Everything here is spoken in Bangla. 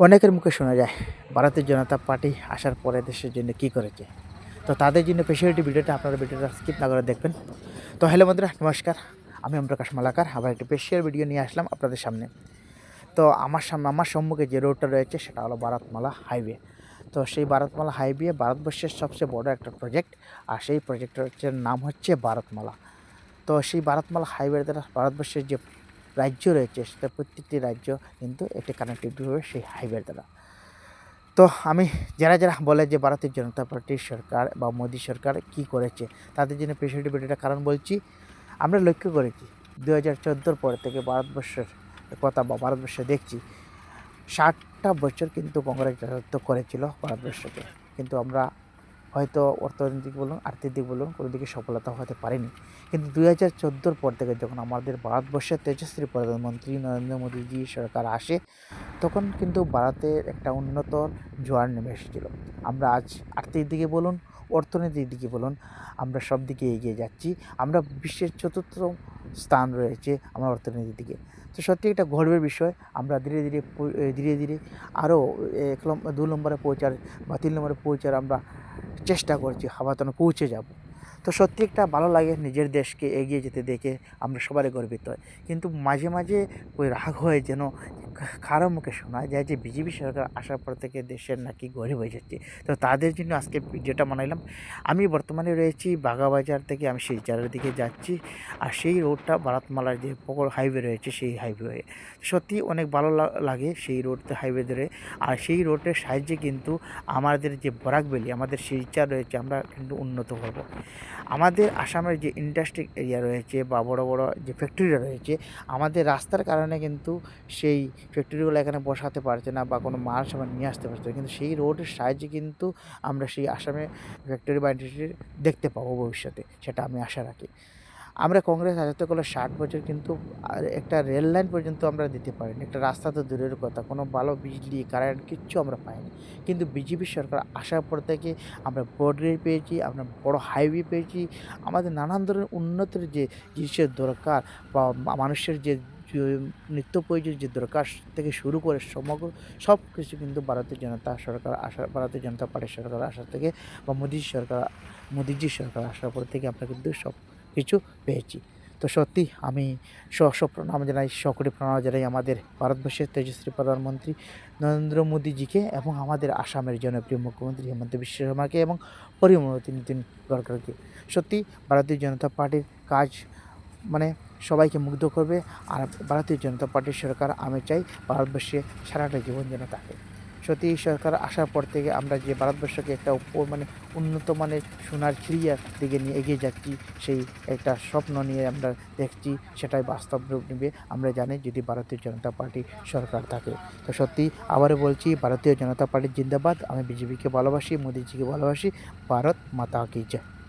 অনেকের মুখে শোনা যায় ভারতীয় জনতা পার্টি আসার পরে দেশের জন্য কী করেছে? তো তাদের জন্য স্পেশালিটি ভিডিওটা আপনারা ভিডিওটা স্কিপ না করে দেখবেন। তো হ্যালো বন্ধুরা, নমস্কার। আমি ওম প্রকাশ মালাকার। আবার একটি স্পেশাল ভিডিও নিয়ে আসলাম আপনাদের সামনে। তো আমার সামনে আমার সম্মুখে যে রোডটা রয়েছে সেটা হলো ভারতমালা হাইওয়ে তো সেই ভারতমালা হাইওয়ে ভারতবর্ষের সবচেয়ে বড় একটা প্রজেক্ট আর সেই প্রজেক্টের নাম হচ্ছে ভারতমালা। তো সেই ভারতমালা হাইওয়ে দ্বারা ভারতবর্ষের যে রাজ্য রয়েছে, সেটা প্রত্যেকটি রাজ্য কিন্তু একটি কানেক্টিভিটি হবে সেই হাইওয়ের দ্বারা। তো আমি যারা যারা বলে যে ভারতীয় জনতা পার্টির সরকার বা মোদী সরকার কি করেছে, তাদের জন্য পেশাটি ভিডিওটা কারণ বলছি, আমরা লক্ষ্য করেছি দু হাজার চোদ্দোর পর থেকে ভারতবর্ষের কথা বা ভারতবর্ষে দেখছি, ষাটটা বছর কিন্তু কংগ্রেস রাজত্ব করেছিল ভারতবর্ষকে। কিন্তু আমরা হয়তো অর্থনৈতিক বলুন আর্থিক দিক বলুন, কোনো দিকে সফলতা হতে পারিনি। কিন্তু দুই হাজার চোদ্দোর পর থেকে যখন আমাদের ভারতবর্ষের তেজস্বী প্রধানমন্ত্রী নরেন্দ্র মোদীজি সরকার আসে, তখন কিন্তু ভারতের একটা উন্নত জোয়ার নেমে এসেছিল। আমরা আজ আর্থিক দিকে বলুন অর্থনৈতিক দিকে বলুন, আমরা সব দিকে এগিয়ে যাচ্ছি। আমরা বিশ্বের চতুর্থ স্থান রয়েছে আমার অর্থনীতির দিকে তো সত্যি একটা গর্বের বিষয়, আমরা ধীরে ধীরে ধীরে ধীরে আরও এক দু নম্বরে পৌঁছার বা তিন নম্বরে পৌঁছার আমরা চেষ্টা করছি হাবাতন পৌঁছে যাব। তো সত্যি একটা ভালো লাগে নিজের দেশকে এগিয়ে যেতে দেখে, আমরা সবারই গর্বিত কিন্তু মাঝে মাঝে ওই রাগ হয় যেন কারও মুখে শোনা যায় যে বিজেপি সরকার আসার পর থেকে দেশের নাকি গরিব হয়ে যাচ্ছে। তো তাদের জন্য আজকে যেটা বানাইলাম আমি বর্তমানে রয়েছি বাগাবাজার থেকে আমি শিলচরের দিকে যাচ্ছি আর সেই রোডটা ভারতমালার যে পকর হাইওয়ে রয়েছে সেই হাইওয়ে সত্যি অনেক ভালো লাগে সেই রোডতে হাইওয়ে ধরে। আর সেই রোডের সাহায্যে কিন্তু আমাদের যে বরাক ভ্যালি আমাদের শিলচর রয়েছে, আমরা কিন্তু উন্নত করব। আমাদের আসামের যে ইন্ডাস্ট্রি এরিয়া রয়েছে বা বড় বড় যে ফ্যাক্টরিরা রয়েছে, আমাদের রাস্তার কারণে কিন্তু সেই ফ্যাক্টরিগুলো এখানে বসাতে পারছে না বা কোনো মাল সামান নিয়ে আসতে পারছে না। কিন্তু সেই রোডের সাহায্যে কিন্তু আমরা সেই আসামে ফ্যাক্টরি বা ইন্ডাস্ট্রি দেখতে পাবো ভবিষ্যতে, সেটা আমি আশা রাখি। আমরা কংগ্রেস রাজত্ব করলে ষাট বছর কিন্তু একটা রেল লাইন পর্যন্ত আমরা দিতে পারিনি। একটা রাস্তা তো দূরের কথা, কোনো ভালো বিজলি কারেন্ট কিচ্ছু আমরা পাইনি। কিন্তু বিজেপি সরকার আসার পর থেকে আমরা রেল পেয়েছি, আমরা বড় হাইওয়ে পেয়েছি। আমাদের নানান ধরনের উন্নতির যে জিনিসের দরকার বা মানুষের যে নিত্য প্রয়োজন যে দরকার থেকে শুরু করে সমগ্র সব কিছু কিন্তু ভারতীয় জনতা সরকার আসা ভারতীয় জনতা পার্টির সরকার আসার থেকে বা মোদী সরকার, মোদিজি সরকার আসার পর থেকে আমরা কিন্তু সব কিছু পেয়েছি। তো সত্যি আমি স- সব প্রণাম জানাই সকলে প্রণাম জানাই আমাদের ভারতবর্ষের তেজস্বী প্রধানমন্ত্রী নরেন্দ্র মোদীজিকে এবং আমাদের আসামের জনপ্রিয় মুখ্যমন্ত্রী হেমন্ত বিশ্ব শর্মাকে এবং পরিমতি নীতিন গডকরিকে সত্যি ভারতীয় জনতা পার্টির কাজ মানে সবাইকে মুগ্ধ করবে। আর ভারতীয় জনতা পার্টির সরকার, আমি চাই ভারতবর্ষে সারাটা জীবন যেন থাকে। সত্যি সরকার আসার পর থেকে আমরা যে ভারতবর্ষকে একটা মানে উন্নত মানের সোনার চিড়িয়ার দিকে নিয়ে এগিয়ে যাচ্ছি, সেই একটা স্বপ্ন নিয়ে আমরা দেখছি, সেটাই বাস্তব রূপ নেবে। আমরা জানি যদি ভারতীয় জনতা পার্টি সরকার থাকে। তো সত্যি, আবারও বলছি, ভারতীয় জনতা পার্টি জিন্দাবাদ। আমি বিজেপিকে ভালোবাসি, মোদিজিকে ভালোবাসি। ভারত মাতা কি জয়।